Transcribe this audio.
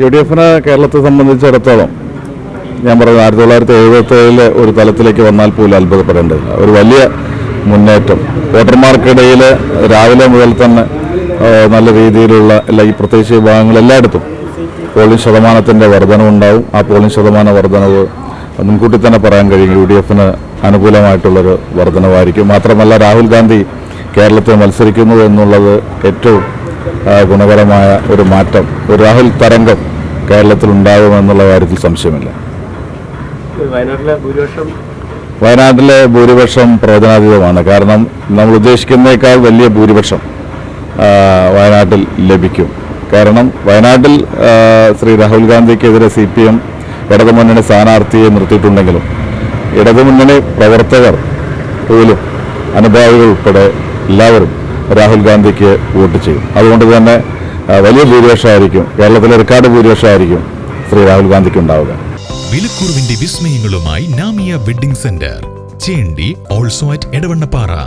U D എഫിനെ കേരളത്തെ സംബന്ധിച്ചിടത്തോളം ഞാൻ പറയുന്നത് ആയിരത്തി തൊള്ളായിരത്തി എഴുപത്തി ഏഴിലെ ഒരു തലത്തിലേക്ക് വന്നാൽ പോലും അത്ഭുതപ്പെടേണ്ടതില്ല ഒരു വലിയ മുന്നേറ്റം. വോട്ടർമാർക്കിടയിൽ രാവിലെ മുതൽ തന്നെ നല്ല രീതിയിലുള്ള അല്ലെങ്കിൽ പ്രത്യേകിച്ച് വിഭാഗങ്ങൾ എല്ലായിടത്തും പോളിംഗ് ശതമാനത്തിന്റെ വർധനവുണ്ടാവും ആ പോളിംഗ് ശതമാന വർധനവ് മുൻകൂട്ടി തന്നെ പറയാൻ കഴിയും. യു ഡി എഫിന് അനുകൂലമായിട്ടുള്ളൊരു വർധനവായിരിക്കും. മാത്രമല്ല രാഹുൽ ഗാന്ധി കേരളത്തെ മത്സരിക്കുന്നു എന്നുള്ളത് ഏറ്റവും ആ, ഗുണകരമായ ഒരു മാറ്റം ഒരു രാഹുൽ തരംഗം കേരളത്തിൽ ഉണ്ടാകുമെന്നുള്ള കാര്യത്തിൽ സംശയമില്ല. വയനാട്ടിലെ ഭൂരിപക്ഷം പ്രവചനാതീതമാണ്. കാരണം നമ്മൾ ഉദ്ദേശിക്കുന്നേക്കാൾ വലിയ ഭൂരിപക്ഷം വയനാട്ടിൽ ലഭിക്കും. കാരണം വയനാട്ടിൽ ശ്രീ രാഹുൽ ഗാന്ധിക്കെതിരെ സി പി എം ഇടതുമുന്നണി സ്ഥാനാർത്ഥിയെ നിർത്തിയിട്ടുണ്ടെങ്കിലും ഇടതുമുന്നണി പ്രവർത്തകർ പോലും അനുഭാവികൾ ഉൾപ്പെടെ എല്ലാവരും രാഹുൽ ഗാന്ധിക്ക് വോട്ട് ചെയ്യും. അതുകൊണ്ട് തന്നെ വലിയ ഭൂരിപക്ഷമായിരിക്കും. കേരളത്തിലെ റെക്കോർഡ് ഭൂരിപക്ഷമായിരിക്കും ശ്രീ രാഹുൽ ഗാന്ധിക്ക് ഉണ്ടാവുക. വിലക്കുറവിന്റെ വിസ്മയങ്ങളുമായി നാമിയ വെഡിംഗ് സെന്റർ. ചേണ്ടി ഓൾസോ അറ്റ് എടവണ്ണപ്പാറ.